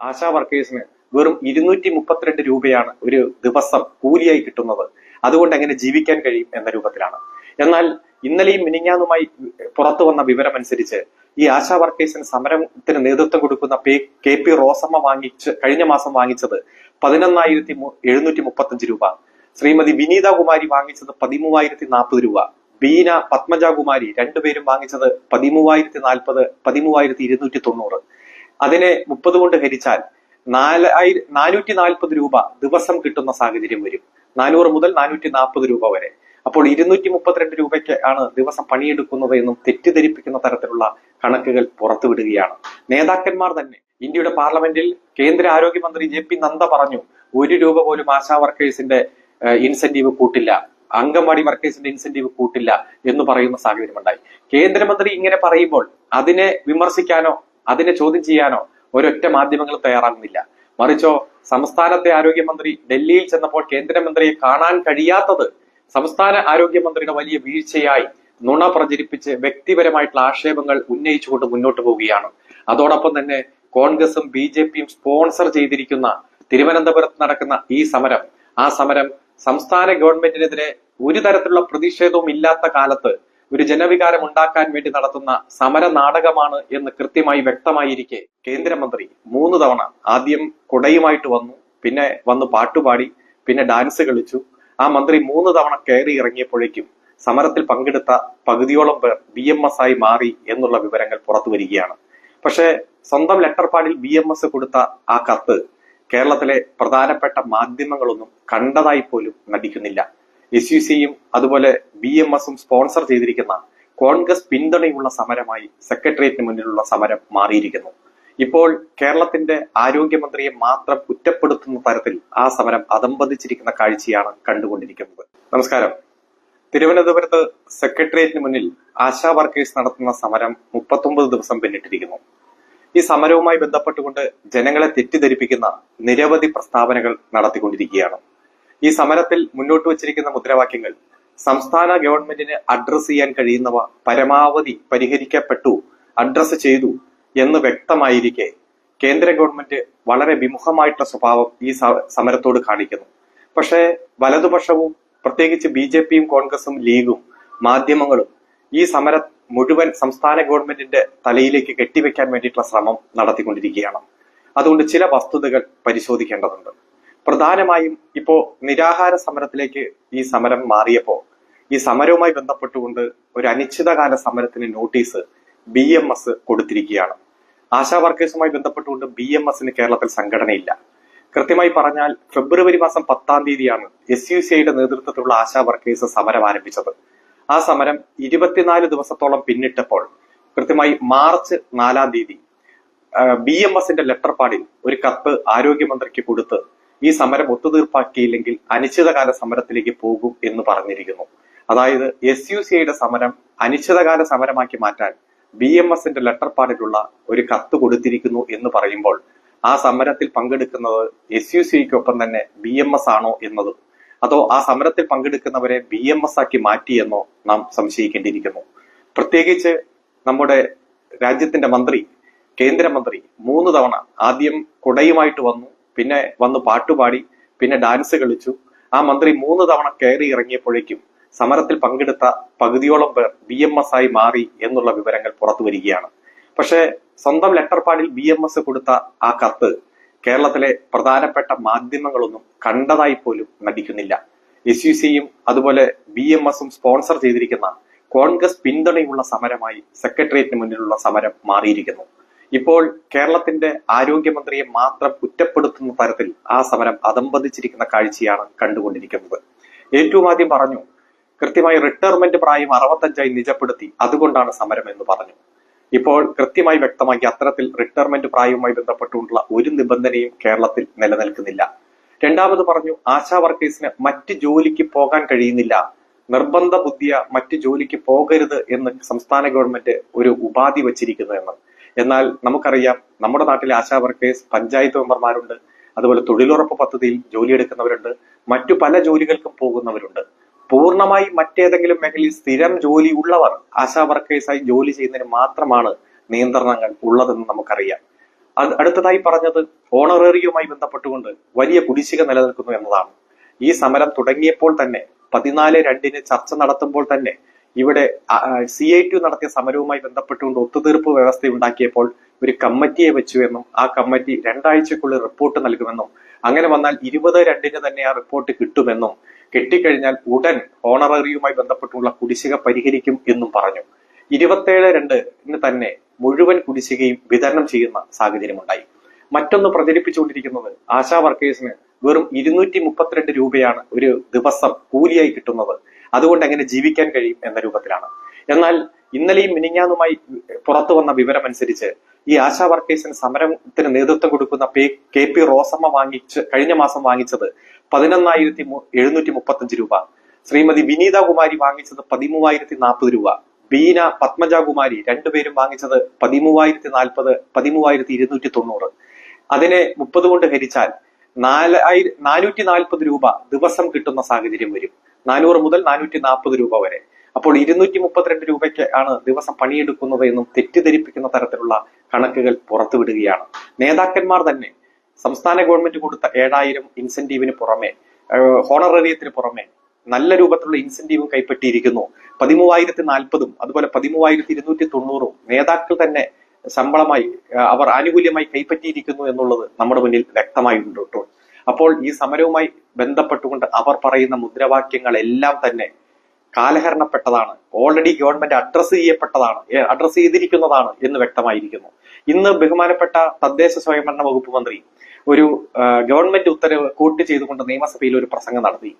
ആശാ വർക്കേഴ്സിന് വെറും ഇരുന്നൂറ്റി മുപ്പത്തിരണ്ട് രൂപയാണ് ഒരു ദിവസം കൂലിയായി കിട്ടുന്നത്. അതുകൊണ്ട് എങ്ങനെ ജീവിക്കാൻ കഴിയും എന്ന രൂപത്തിലാണ്. എന്നാൽ ഇന്നലെയും മിനിഞ്ഞാന്നുമായി പുറത്തു വന്ന വിവരം അനുസരിച്ച് ഈ ആശാ വർക്കേഴ്സിന് സമരത്തിന് നേതൃത്വം കൊടുക്കുന്ന പേ കെ പി റോസമ്മ വാങ്ങിച്ച് കഴിഞ്ഞ മാസം വാങ്ങിച്ചത് പതിനൊന്നായിരത്തി എഴുന്നൂറ്റി മുപ്പത്തഞ്ച് രൂപ. ശ്രീമതി വിനീത കുമാരി വാങ്ങിച്ചത് പതിമൂവായിരത്തി നാൽപ്പത് രൂപ. ബീന പത്മജകുമാരി രണ്ടുപേരും വാങ്ങിച്ചത് പതിമൂവായിരത്തി നാൽപ്പത് പതിമൂവായിരത്തി ഇരുന്നൂറ്റി തൊണ്ണൂറ് അതിനെ മുപ്പത് കൊണ്ട് ഹരിച്ചാൽ നാലായി നാനൂറ്റി നാൽപ്പത് രൂപ ദിവസം കിട്ടുന്ന സാഹചര്യം വരും. നാനൂറ് മുതൽ നാനൂറ്റി നാൽപ്പത് രൂപ വരെ. അപ്പോൾ ഇരുന്നൂറ്റി മുപ്പത്തിരണ്ട് രൂപയ്ക്ക് ആണ് ദിവസം പണിയെടുക്കുന്നത് എന്നും തെറ്റിദ്ധരിപ്പിക്കുന്ന തരത്തിലുള്ള കണക്കുകൾ പുറത്തുവിടുകയാണ്. നേതാക്കന്മാർ തന്നെ ഇന്ത്യയുടെ പാർലമെന്റിൽ കേന്ദ്ര ആരോഗ്യമന്ത്രി ജെ പി നന്ദ പറഞ്ഞു ഒരു രൂപ പോലും ആശാ വർക്കേഴ്സിന്റെ ഇൻസെന്റീവ് കൂട്ടില്ല അംഗൻവാടി വർക്കേഴ്സിന്റെ ഇൻസെന്റീവ് കൂട്ടില്ല എന്ന് പറയുന്ന സാഹചര്യമുണ്ടായി. കേന്ദ്രമന്ത്രി ഇങ്ങനെ പറയുമ്പോൾ അതിനെ വിമർശിക്കാനോ അതിനെ ചോദ്യം ചെയ്യാനോ ഒരൊറ്റ മാധ്യമങ്ങൾ തയ്യാറാകുന്നില്ല. മറിച്ചോ സംസ്ഥാനത്തെ ആരോഗ്യമന്ത്രി ഡൽഹിയിൽ ചെന്നപ്പോൾ കേന്ദ്രമന്ത്രിയെ കാണാൻ കഴിയാത്തത് സംസ്ഥാന ആരോഗ്യമന്ത്രിയുടെ വലിയ വീഴ്ചയായി നുണ പ്രചരിപ്പിച്ച് വ്യക്തിപരമായിട്ടുള്ള ആക്ഷേപങ്ങൾ ഉന്നയിച്ചുകൊണ്ട് മുന്നോട്ട് പോവുകയാണ്. അതോടൊപ്പം തന്നെ കോൺഗ്രസും ബി ജെ പിയും സ്പോൺസർ ചെയ്തിരിക്കുന്ന തിരുവനന്തപുരത്ത് നടക്കുന്ന ഈ സമരം. ആ സമരം സംസ്ഥാന ഗവൺമെന്റിനെതിരെ ഒരു തരത്തിലുള്ള പ്രതിഷേധവും ഇല്ലാത്ത കാലത്ത് ഒരു ജനവികാരം ഉണ്ടാക്കാൻ വേണ്ടി നടത്തുന്ന സമര നാടകമാണ് എന്ന് കൃത്യമായി വ്യക്തമായിരിക്കെ കേന്ദ്രമന്ത്രി മൂന്ന് തവണ. ആദ്യം കുടയുമായിട്ട് വന്നു പിന്നെ വന്ന് പാട്ടുപാടി പിന്നെ ഡാൻസ് കളിച്ചു. ആ മന്ത്രി മൂന്ന് തവണ കയറി ഇറങ്ങിയപ്പോഴേക്കും സമരത്തിൽ പങ്കെടുത്ത പകുതിയോളം പേർ ബി എം എസ് ആയി മാറി എന്നുള്ള വിവരങ്ങൾ പുറത്തു വരികയാണ്. പക്ഷേ സ്വന്തം letter pad B M S കൊടുത്ത ആ കത്ത് കേരളത്തിലെ പ്രധാനപ്പെട്ട മാധ്യമങ്ങളൊന്നും കണ്ടതായി പോലും നടിക്കുന്നില്ല. എസ് യു സിയും അതുപോലെ ബി എം എസും സ്പോൺസർ ചെയ്തിരിക്കുന്ന കോൺഗ്രസ് പിന്തുണയുള്ള സമരമായി സെക്രട്ടേറിയറ്റിന് മുന്നിലുള്ള സമരം മാറിയിരിക്കുന്നു. ഇപ്പോൾ കേരളത്തിന്റെ ആരോഗ്യമന്ത്രിയെ മാത്രം കുറ്റപ്പെടുത്തുന്ന തരത്തിൽ ആ സമരം അതമ്പതിച്ചിരിക്കുന്ന കാഴ്ചയാണ് കണ്ടുകൊണ്ടിരിക്കുന്നത്. നമസ്കാരം. തിരുവനന്തപുരത്ത് സെക്രട്ടേറിയറ്റിന് മുന്നിൽ ആശാ വർക്കേഴ്സ് നടത്തുന്ന സമരം മുപ്പത്തൊമ്പത് ദിവസം പിന്നിട്ടിരിക്കുന്നു. ഈ സമരവുമായി ബന്ധപ്പെട്ടുകൊണ്ട് ജനങ്ങളെ തെറ്റിദ്ധരിപ്പിക്കുന്ന നിരവധി പ്രസ്താവനകൾ നടത്തിക്കൊണ്ടിരിക്കുകയാണ്. ഈ സമരത്തിൽ മുന്നോട്ട് വച്ചിരിക്കുന്ന മുദ്രാവാക്യങ്ങൾ സംസ്ഥാന ഗവൺമെന്റിന് അഡ്രസ് ചെയ്യാൻ കഴിയുന്നവ പരമാവധി പരിഹരിക്കപ്പെട്ടു അഡ്രസ് ചെയ്തു എന്ന് വ്യക്തമായിരിക്കെ കേന്ദ്ര ഗവൺമെന്റ് വളരെ വിമുഖമായിട്ടുള്ള സ്വഭാവം ഈ സമരത്തോട് കാണിക്കുന്നു. പക്ഷേ വലതുപക്ഷവും പ്രത്യേകിച്ച് ബി ജെ പിയും കോൺഗ്രസും ലീഗും മാധ്യമങ്ങളും ഈ സമര മുഴുവൻ സംസ്ഥാന ഗവൺമെന്റിന്റെ തലയിലേക്ക് കെട്ടിവെക്കാൻ വേണ്ടിയിട്ടുള്ള ശ്രമം നടത്തിക്കൊണ്ടിരിക്കുകയാണ്. അതുകൊണ്ട് ചില വസ്തുതകൾ പരിശോധിക്കേണ്ടതുണ്ട്. പ്രധാനമായും ഇപ്പോ നിരാഹാര സമരത്തിലേക്ക് ഈ സമരം മാറിയപ്പോ ഈ സമരവുമായി ബന്ധപ്പെട്ടുകൊണ്ട് ഒരു അനിശ്ചിതകാല സമരത്തിന് നോട്ടീസ് ബി എം എസ് കൊടുത്തിരിക്കുകയാണ്. ആശാ വർക്കേഴ്സുമായി ബന്ധപ്പെട്ടുകൊണ്ട് ബി എം എസിന് കേരളത്തിൽ സംഘടനയില്ല. കൃത്യമായി പറഞ്ഞാൽ ഫെബ്രുവരി മാസം പത്താം തീയതിയാണ് എസ് യു സി ഐയുടെ നേതൃത്വത്തിലുള്ള ആശാ വർക്കേഴ്സ് സമരം ആരംഭിച്ചത്. ആ സമരം ഇരുപത്തിനാല് ദിവസത്തോളം പിന്നിട്ടപ്പോൾ കൃത്യമായി മാർച്ച് നാലാം തീയതി ബി എം എസിന്റെ ലെറ്റർ പാഡിൽ ഒരു കത്ത് ആരോഗ്യമന്ത്രിക്ക് കൊടുത്ത് ഈ സമരം ഒത്തുതീർപ്പാക്കിയില്ലെങ്കിൽ അനിശ്ചിതകാല സമരത്തിലേക്ക് പോകും എന്ന് പറഞ്ഞിരിക്കുന്നു. അതായത് എസ് യു സിയുടെ സമരം അനിശ്ചിതകാല സമരമാക്കി മാറ്റാൻ ബി എം എസിന്റെ ലെറ്റർ പാഡിലുള്ള ഒരു കത്ത് കൊടുത്തിരിക്കുന്നു എന്ന് പറയുമ്പോൾ ആ സമരത്തിൽ പങ്കെടുക്കുന്നത് എസ് യു സിക്കൊപ്പം തന്നെ ബി എം എസ് ആണോ എന്നതും അതോ ആ സമരത്തിൽ പങ്കെടുക്കുന്നവരെ ബി എം എസ് ആക്കി മാറ്റിയെന്നോ നാം സംശയിക്കേണ്ടിയിരിക്കുന്നു. പ്രത്യേകിച്ച് നമ്മുടെ രാജ്യത്തിന്റെ മന്ത്രി കേന്ദ്രമന്ത്രി മൂന്ന് തവണ ആദ്യം കുടയുമായിട്ട് വന്നു പിന്നെ വന്ന് പാട്ടുപാടി പിന്നെ ഡാൻസ് കളിച്ചു. ആ മന്ത്രി മൂന്ന് തവണ കയറി ഇറങ്ങിയപ്പോഴേക്കും സമരത്തിൽ പങ്കെടുത്ത പകുതിയോളം പേർ ബി എം എസ് ആയി മാറി എന്നുള്ള വിവരങ്ങൾ പുറത്തു വരികയാണ്. പക്ഷേ സ്വന്തം letter pad B M S കൊടുത്ത ആ കത്ത് കേരളത്തിലെ പ്രധാനപ്പെട്ട മാധ്യമങ്ങളൊന്നും കണ്ടതായി പോലും നടിക്കുന്നില്ല. എസ് യു സിയും അതുപോലെ ബി എം എസും സ്പോൺസർ ചെയ്തിരിക്കുന്ന കോൺഗ്രസ് പിന്തുണയുള്ള സമരമായി സെക്രട്ടേറിയറ്റിന് മുന്നിലുള്ള സമരം മാറിയിരിക്കുന്നു. ഇപ്പോൾ കേരളത്തിന്റെ ആരോഗ്യമന്ത്രിയെ മാത്രം കുറ്റപ്പെടുത്തുന്ന തരത്തിൽ ആ സമരം അതമ്പതിച്ചിരിക്കുന്ന കാഴ്ചയാണ് കണ്ടുകൊണ്ടിരിക്കുന്നത്. ഏറ്റവും ആദ്യം പറഞ്ഞു കൃത്യമായി റിട്ടയർമെന്റ് പ്രായം അറുപത്തഞ്ചായി നിജപ്പെടുത്തി അതുകൊണ്ടാണ് സമരം എന്ന് പറഞ്ഞു. ഇപ്പോൾ കൃത്യമായി വ്യക്തമാക്കി അത്തരത്തിൽ റിട്ടയർമെന്റ് പ്രായവുമായി ബന്ധപ്പെട്ടുകൊണ്ടുള്ള ഒരു നിബന്ധനയും കേരളത്തിൽ നിലനിൽക്കുന്നില്ല. രണ്ടാമത് പറഞ്ഞു ആശാ വർക്കേഴ്സിന് മറ്റ് ജോലിക്ക് പോകാൻ കഴിയുന്നില്ല. നിർബന്ധ ബുദ്ധിയ മറ്റ് ജോലിക്ക് പോകരുത് എന്ന് സംസ്ഥാന ഗവൺമെന്റ് ഒരു ഉപാധി വച്ചിരിക്കുന്നു എന്ന്. എന്നാൽ നമുക്കറിയാം നമ്മുടെ നാട്ടിലെ ആശാ വർക്കേഴ്സ് പഞ്ചായത്ത് മെമ്പർമാരുണ്ട്. അതുപോലെ തൊഴിലുറപ്പ് പദ്ധതിയിൽ ജോലിയെടുക്കുന്നവരുണ്ട്. മറ്റു പല ജോലികൾക്കും പോകുന്നവരുണ്ട്. പൂർണമായി മറ്റേതെങ്കിലും മേഖലയിൽ സ്ഥിരം ജോലി ഉള്ളവർ ആശാ വർക്കേഴ്സായി ജോലി ചെയ്യുന്നതിന് മാത്രമാണ് നിയന്ത്രണങ്ങൾ ഉള്ളതെന്ന് നമുക്കറിയാം. അടുത്തതായി പറഞ്ഞത് ഓണറേറിയുമായി ബന്ധപ്പെട്ടുകൊണ്ട് വലിയ കുടിശ്ശിക നിലനിൽക്കുന്നു എന്നതാണ്. ഈ സമരം തുടങ്ങിയപ്പോൾ തന്നെ പതിനാല് രണ്ടിന് ചർച്ച നടത്തുമ്പോൾ തന്നെ ഇവിടെ സി ഐ ടി നടത്തിയ സമരവുമായി ബന്ധപ്പെട്ടുകൊണ്ട് ഒത്തുതീർപ്പ് വ്യവസ്ഥ ഉണ്ടാക്കിയപ്പോൾ ഒരു കമ്മിറ്റിയെ വെച്ചു എന്നും ആ കമ്മിറ്റി രണ്ടാഴ്ചക്കുള്ളിൽ റിപ്പോർട്ട് നൽകുമെന്നും അങ്ങനെ വന്നാൽ ഇരുപത് രണ്ടിന് തന്നെ ആ റിപ്പോർട്ട് കിട്ടുമെന്നും കിട്ടിക്കഴിഞ്ഞാൽ ഉടൻ ഓണററിയുമായി ബന്ധപ്പെട്ടുള്ള കുടിശ്ശിക പരിഹരിക്കും എന്നും പറഞ്ഞു. ഇരുപത്തേഴ് രണ്ടിന് തന്നെ മുഴുവൻ കുടിശ്ശികയും വിതരണം ചെയ്യുന്ന സാഹചര്യമുണ്ടായി. മറ്റൊന്ന് പ്രചരിപ്പിച്ചുകൊണ്ടിരിക്കുന്നത് ആശാ വർക്കേഴ്സിന് വെറും ഇരുന്നൂറ്റി മുപ്പത്തിരണ്ട് രൂപയാണ് ഒരു ദിവസം കൂലിയായി കിട്ടുന്നത്. അതുകൊണ്ട് എങ്ങനെ ജീവിക്കാൻ കഴിയും എന്ന രൂപത്തിലാണ്. എന്നാൽ ഇന്നലെയും മിനിഞ്ഞാന്നുമായി പുറത്തു വന്ന വിവരം അനുസരിച്ച് ഈ ആശാ വർക്കേഴ്സിന് സമരത്തിന് നേതൃത്വം കൊടുക്കുന്ന പേ കെ പി റോസമ്മ വാങ്ങിച്ച് കഴിഞ്ഞ മാസം വാങ്ങിച്ചത് പതിനൊന്നായിരത്തി എഴുന്നൂറ്റി മുപ്പത്തഞ്ച് രൂപ. ശ്രീമതി വിനീത കുമാരി വാങ്ങിച്ചത് പതിമൂവായിരത്തി നാൽപ്പത് രൂപ. ബീന പത്മജകുമാരി രണ്ടുപേരും വാങ്ങിച്ചത് പതിമൂവായിരത്തി നാൽപ്പത് പതിമൂവായിരത്തി ഇരുന്നൂറ്റി തൊണ്ണൂറ്. അതിനെ മുപ്പത് കൊണ്ട് ഹരിച്ചാൽ നാലായിര നാനൂറ്റി നാൽപ്പത് രൂപ ദിവസം കിട്ടുന്ന സാഹചര്യം വരും. നാനൂറ് മുതൽ നാനൂറ്റി നാൽപ്പത് രൂപ വരെ. അപ്പോൾ ഇരുന്നൂറ്റി മുപ്പത്തിരണ്ട് രൂപയ്ക്ക് ആണ് ദിവസം പണിയെടുക്കുന്നത് എന്നും തെറ്റിദ്ധരിപ്പിക്കുന്ന തരത്തിലുള്ള കണക്കുകൾ പുറത്തുവിടുകയാണ്. നേതാക്കന്മാർ തന്നെ സംസ്ഥാന ഗവൺമെന്റ് കൊടുത്ത ഏഴായിരം ഇൻസെന്റീവിന് പുറമെ ഹോണറേറിയത്തിന് പുറമെ നല്ല രൂപത്തിലുള്ള ഇൻസെന്റീവും കൈപ്പറ്റിയിരിക്കുന്നു. പതിമൂവായിരത്തി നാൽപ്പതും അതുപോലെ പതിമൂവായിരത്തി ഇരുന്നൂറ്റി തൊണ്ണൂറും നേതാക്കൾ തന്നെ ശമ്പളമായി അവർ ആനുകൂല്യമായി കൈപ്പറ്റിയിരിക്കുന്നു എന്നുള്ളത് നമ്മുടെ മുന്നിൽ വ്യക്തമായിട്ടുണ്ട് കേട്ടോ. അപ്പോൾ ഈ സമരവുമായി ബന്ധപ്പെട്ടുകൊണ്ട് അവർ പറയുന്ന മുദ്രാവാക്യങ്ങളെല്ലാം തന്നെ കാലഹരണപ്പെട്ടതാണ്. ഓൾറെഡി ഗവൺമെന്റ് അഡ്രസ്സ് ചെയ്യപ്പെട്ടതാണ് അഡ്രസ്സ് ചെയ്തിരിക്കുന്നതാണ് എന്ന് വ്യക്തമായിരിക്കുന്നു. ഇന്ന് ബഹുമാനപ്പെട്ട തദ്ദേശ സ്വയംഭരണ വകുപ്പ് മന്ത്രി ഒരു ഗവൺമെന്റ് ഉത്തരവ് കൂട്ടി ചെയ്തുകൊണ്ട് നിയമസഭയിൽ ഒരു പ്രസംഗം നടത്തി.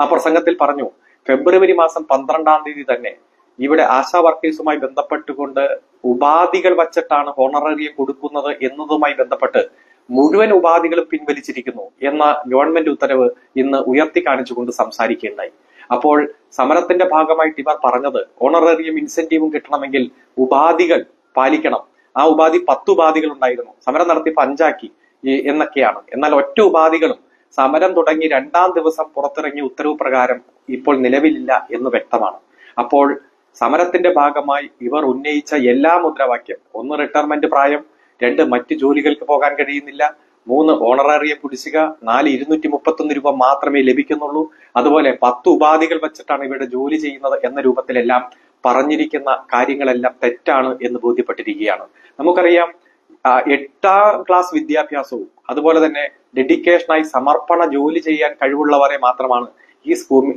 ആ പ്രസംഗത്തിൽ പറഞ്ഞു ഫെബ്രുവരി മാസം പന്ത്രണ്ടാം തീയതി തന്നെ ഇവിടെ ആശാ വർക്കേഴ്സുമായി ബന്ധപ്പെട്ടുകൊണ്ട് ഉപാധികൾ വച്ചിട്ടാണ് ഹോണറേറിയം കൊടുക്കുന്നത് എന്നതുമായി ബന്ധപ്പെട്ട് മുഴുവൻ ഉപാധികളും പിൻവലിച്ചിരിക്കുന്നു എന്ന ഗവൺമെന്റ് ഉത്തരവ് ഇന്ന് ഉയർത്തി കാണിച്ചുകൊണ്ട് സംസാരിക്കുകയുണ്ടായി. അപ്പോൾ സമരത്തിന്റെ ഭാഗമായിട്ട് ഇവർ പറഞ്ഞത് ഓണറേറിയും ഇൻസെന്റീവും കിട്ടണമെങ്കിൽ ഉപാധികൾ പാലിക്കണം. ആ ഉപാധി പത്ത് ഉപാധികൾ ഉണ്ടായിരുന്നു. സമരം നടത്തി പഞ്ചാക്കി എന്നൊക്കെയാണ്. എന്നാൽ ഒറ്റ ഉപാധികളും സമരം തുടങ്ങി രണ്ടാം ദിവസം പുറത്തിറങ്ങിയ ഉത്തരവ് പ്രകാരം ഇപ്പോൾ നിലവിലില്ല എന്ന് വ്യക്തമാണ്. അപ്പോൾ സമരത്തിന്റെ ഭാഗമായി ഇവർ ഉന്നയിച്ച എല്ലാ മുദ്രാവാക്യം ഒന്ന് റിട്ടയർമെന്റ് പ്രായം രണ്ട് മറ്റ് ജോലികൾക്ക് പോകാൻ കഴിയുന്നില്ല. മൂന്ന് ഓണറേറിയം കുടിശ്ശിക. നാല് ഇരുന്നൂറ്റി മുപ്പത്തൊന്ന് രൂപ മാത്രമേ ലഭിക്കുന്നുള്ളൂ. അതുപോലെ പത്ത് ഉപാധികൾ വെച്ചിട്ടാണ് ഇവരുടെ ജോലി ചെയ്യുന്നത് എന്ന രൂപത്തിലെല്ലാം പറഞ്ഞിരിക്കുന്ന കാര്യങ്ങളെല്ലാം തെറ്റാണ് എന്ന് ബോധ്യപ്പെട്ടിരിക്കുകയാണ്. നമുക്കറിയാം എട്ടാം ക്ലാസ് വിദ്യാഭ്യാസവും അതുപോലെ തന്നെ ഡെഡിക്കേഷനായി സമർപ്പണ ജോലി ചെയ്യാൻ കഴിവുള്ളവരെ മാത്രമാണ് ഈ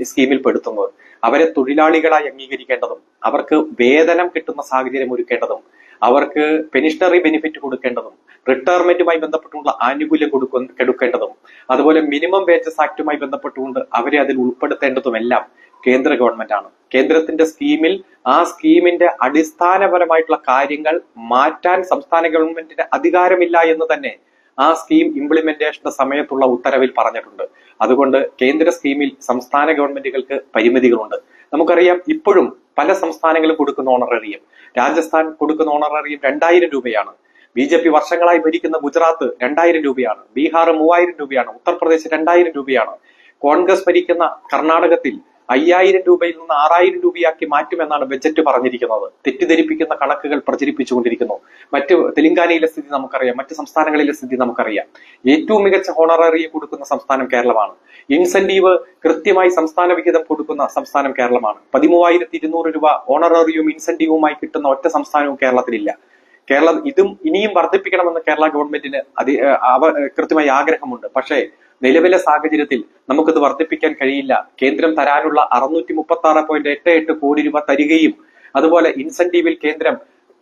സ്കീമിൽ പെടുത്തുന്നത്. അവരെ തൊഴിലാളികളായി അംഗീകരിക്കേണ്ടതും അവർക്ക് വേതനം കിട്ടുന്ന സാഹചര്യം ഒരുക്കേണ്ടതും അവർക്ക് പെനിഷണറി ബെനിഫിറ്റ് കൊടുക്കേണ്ടതും റിട്ടയർമെന്റുമായി ബന്ധപ്പെട്ടുള്ള ആനുകൂല്യം കൊടുക്ക കൊടുക്കേണ്ടതും അതുപോലെ മിനിമം വേജസ് ആക്ടുമായി ബന്ധപ്പെട്ടുകൊണ്ട് അവരെ അതിൽ ഉൾപ്പെടുത്തേണ്ടതുമെല്ലാം കേന്ദ്ര ഗവൺമെന്റ് ആണ്. കേന്ദ്രത്തിന്റെ സ്കീമിൽ ആ സ്കീമിന്റെ അടിസ്ഥാനപരമായിട്ടുള്ള കാര്യങ്ങൾ മാറ്റാൻ സംസ്ഥാന ഗവൺമെന്റിന് അധികാരമില്ല എന്ന് തന്നെ ആ സ്കീം ഇംപ്ലിമെന്റേഷന്റെ സമയത്തുള്ള ഉത്തരവിൽ പറഞ്ഞിട്ടുണ്ട്. അതുകൊണ്ട് കേന്ദ്ര സ്കീമിൽ സംസ്ഥാന ഗവൺമെന്റുകൾക്ക് പരിമിതികളുണ്ട്. നമുക്കറിയാം ഇപ്പോഴും പല സംസ്ഥാനങ്ങളും കൊടുക്കുന്ന ഓണറേറിയം രാജസ്ഥാൻ കൊടുക്കുന്ന ഓണറേറിയം രണ്ടായിരം രൂപയാണ്. ബി ജെ പി വർഷങ്ങളായി ഭരിക്കുന്ന ഗുജറാത്ത് രണ്ടായിരം രൂപയാണ്. ബീഹാർ മൂവായിരം രൂപയാണ്. ഉത്തർപ്രദേശ് രണ്ടായിരം രൂപയാണ്. കോൺഗ്രസ് ഭരിക്കുന്ന കർണാടകത്തിൽ അയ്യായിരം രൂപയിൽ നിന്ന് ആറായിരം രൂപയാക്കി മാറ്റുമെന്നാണ് ബജറ്റ് പറഞ്ഞിരിക്കുന്നത്. തെറ്റിദ്ധരിപ്പിക്കുന്ന കണക്കുകൾ പ്രചരിപ്പിച്ചുകൊണ്ടിരിക്കുന്നു. മറ്റ് തെലങ്കാനയിലെ സ്ഥിതി നമുക്കറിയാം മറ്റ് സംസ്ഥാനങ്ങളിലെ സ്ഥിതി നമുക്കറിയാം. ഏറ്റവും മികച്ച ഹോണററിയെ കൊടുക്കുന്ന സംസ്ഥാനം കേരളമാണ്. ഇൻസെന്റീവ് കൃത്യമായി സംസ്ഥാന വിഹിതം കൊടുക്കുന്ന സംസ്ഥാനം കേരളമാണ്. പതിമൂവായിരത്തി ഇരുന്നൂറ് രൂപ ഓണററിയും ഇൻസെന്റീവുമായി കിട്ടുന്ന ഒറ്റ സംസ്ഥാനവും കേരളത്തിലില്ല. കേരളം ഇതും ഇനിയും വർദ്ധിപ്പിക്കണമെന്ന് കേരള ഗവൺമെന്റിന് അതി അവ കൃത്യമായി ആഗ്രഹമുണ്ട്. പക്ഷേ നിലവിലെ സാഹചര്യത്തിൽ നമുക്കിത് വർദ്ധിപ്പിക്കാൻ കഴിയില്ല. കേന്ദ്രം തരാനുള്ള അറുന്നൂറ്റി മുപ്പത്തി ആറ് പോയിന്റ് എട്ട് എട്ട് കോടി രൂപ തരികയും അതുപോലെ ഇൻസെന്റീവിൽ കേന്ദ്രം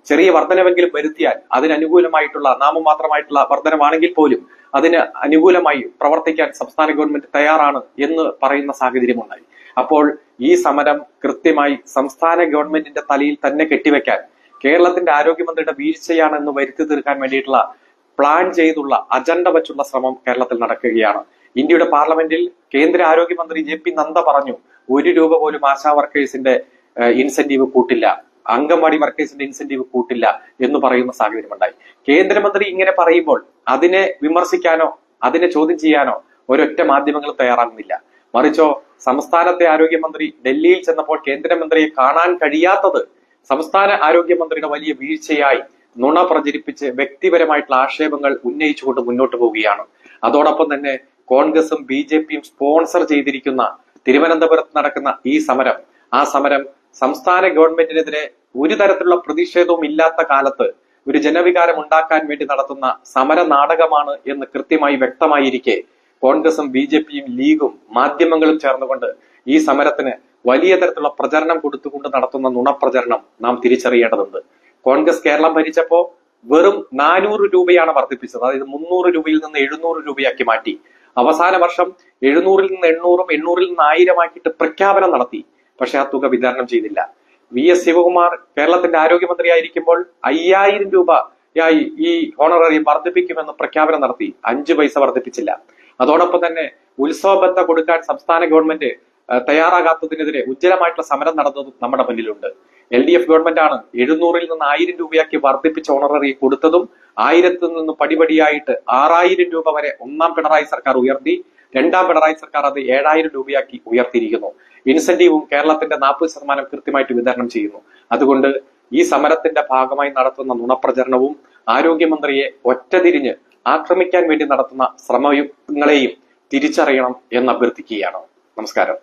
ചെറിയ വർധനവെങ്കിലും വരുത്തിയാൽ അതിന് അനുകൂലമായിട്ടുള്ള നാമമാത്രമായിട്ടുള്ള വർധനമാണെങ്കിൽ പോലും അതിന് അനുകൂലമായി പ്രവർത്തിക്കാൻ സംസ്ഥാന ഗവൺമെന്റ് തയ്യാറാണ് എന്ന് പറയുന്ന സാഹചര്യമുണ്ടായി. അപ്പോൾ ഈ സമരം കൃത്യമായി സംസ്ഥാന ഗവൺമെന്റിന്റെ തലയിൽ തന്നെ കെട്ടിവെക്കാൻ കേരളത്തിന്റെ ആരോഗ്യമന്ത്രിയുടെ വീഴ്ചയാണ് എന്ന് വരുത്തി തീർക്കാൻ വേണ്ടിയിട്ടുള്ള പ്ലാൻ ചെയ്തുള്ള അജണ്ട വെച്ചുള്ള ശ്രമം കേരളത്തിൽ നടക്കുകയാണ്. ഇന്ത്യയുടെ പാർലമെന്റിൽ കേന്ദ്ര ആരോഗ്യമന്ത്രി ജെ പി നന്ദ പറഞ്ഞു ഒരു രൂപ പോലും ആശാ വർക്കേഴ്സിന്റെ ഇൻസെന്റീവ് കൂട്ടില്ല അംഗൻവാടി വർക്കേഴ്സിന്റെ ഇൻസെന്റീവ് കൂട്ടില്ല എന്ന് പറയുന്ന സാഹചര്യം ഉണ്ടായി. കേന്ദ്രമന്ത്രി ഇങ്ങനെ പറയുമ്പോൾ അതിനെ വിമർശിക്കാനോ അതിനെ ചോദ്യം ചെയ്യാനോ ഒരൊറ്റ മാധ്യമങ്ങൾ തയ്യാറാകുന്നില്ല. മറിച്ചോ സംസ്ഥാനത്തെ ആരോഗ്യമന്ത്രി ഡൽഹിയിൽ ചെന്നപ്പോൾ കേന്ദ്രമന്ത്രിയെ കാണാൻ കഴിയാത്തത് സംസ്ഥാന ആരോഗ്യമന്ത്രിയുടെ വലിയ വീഴ്ചയായി നുണ പ്രചരിപ്പിച്ച് വ്യക്തിപരമായിട്ടുള്ള ആക്ഷേപങ്ങൾ ഉന്നയിച്ചുകൊണ്ട് മുന്നോട്ട് പോവുകയാണ്. അതോടൊപ്പം തന്നെ കോൺഗ്രസും ബി ജെ പിയും സ്പോൺസർ ചെയ്തിരിക്കുന്ന തിരുവനന്തപുരത്ത് നടക്കുന്ന ഈ സമരം ആ സമരം സംസ്ഥാന ഗവൺമെന്റിനെതിരെ ഒരു തരത്തിലുള്ള പ്രതിഷേധവും ഇല്ലാത്ത കാലത്ത് ഒരു ജനവികാരം ഉണ്ടാക്കാൻ വേണ്ടി നടത്തുന്ന സമര നാടകമാണ് എന്ന് കൃത്യമായി വ്യക്തമായിരിക്കെ കോൺഗ്രസും ബി ജെ പിയും ലീഗും മാധ്യമങ്ങളും ചേർന്നുകൊണ്ട് ഈ സമരത്തിന് വലിയ തരത്തിലുള്ള പ്രചരണം കൊടുത്തുകൊണ്ട് നടത്തുന്ന നുണപ്രചരണം നാം തിരിച്ചറിയേണ്ടതുണ്ട്. കോൺഗ്രസ് കേരളം ഭരിച്ചപ്പോ വെറും നാനൂറ് രൂപയാണ് വർദ്ധിപ്പിച്ചത്. അതായത് മുന്നൂറ് രൂപയിൽ നിന്ന് എഴുന്നൂറ് രൂപയാക്കി മാറ്റി. അവസാന വർഷം എഴുന്നൂറിൽ നിന്ന് എണ്ണൂറും എണ്ണൂറിൽ നിന്ന് ആയിരമാക്കിയിട്ട് പ്രഖ്യാപനം നടത്തി. പക്ഷെ ആ തുക വിതരണം ചെയ്തില്ല. വി എസ് ശിവകുമാർ കേരളത്തിന്റെ ആരോഗ്യമന്ത്രിയായിരിക്കുമ്പോൾ അയ്യായിരം രൂപയായി ഈ ഹോണററി വർദ്ധിപ്പിക്കുമെന്ന് പ്രഖ്യാപനം നടത്തി. അഞ്ചു പൈസ വർദ്ധിപ്പിച്ചില്ല. അതോടൊപ്പം തന്നെ ഉത്സവബന്ധ കൊടുക്കാൻ സംസ്ഥാന ഗവൺമെന്റ് തയ്യാറാകാത്തതിനെതിരെ ഉജ്ജ്വലമായിട്ടുള്ള സമരം നടന്നത് നമ്മുടെ മുന്നിലുണ്ട്. എൽ ഡി എഫ് ഗവൺമെന്റ് ആണ് എഴുന്നൂറിൽ നിന്ന് ആയിരം രൂപയാക്കി വർദ്ധിപ്പിച്ച ഓണററി കൊടുത്തതും ആയിരത്തിൽ നിന്ന് പടിപടിയായിട്ട് ആറായിരം രൂപ വരെ ഒന്നാം പിണറായി സർക്കാർ ഉയർത്തി രണ്ടാം പിണറായി സർക്കാർ അത് ഏഴായിരം രൂപയാക്കി ഉയർത്തിയിരിക്കുന്നു. ഇൻസെന്റീവും കേരളത്തിന്റെ നാൽപ്പത് ശതമാനം കൃത്യമായിട്ട് വിതരണം ചെയ്യുന്നു. അതുകൊണ്ട് ഈ സമരത്തിന്റെ ഭാഗമായി നടത്തുന്ന നുണപ്രചരണവും ആരോഗ്യമന്ത്രിയെ ഒറ്റതിരിഞ്ഞ് ആക്രമിക്കാൻ വേണ്ടി നടത്തുന്ന ശ്രമങ്ങളെയും തിരിച്ചറിയണം എന്ന് അഭ്യർത്ഥിക്കുകയാണ് നമസ്കാരം.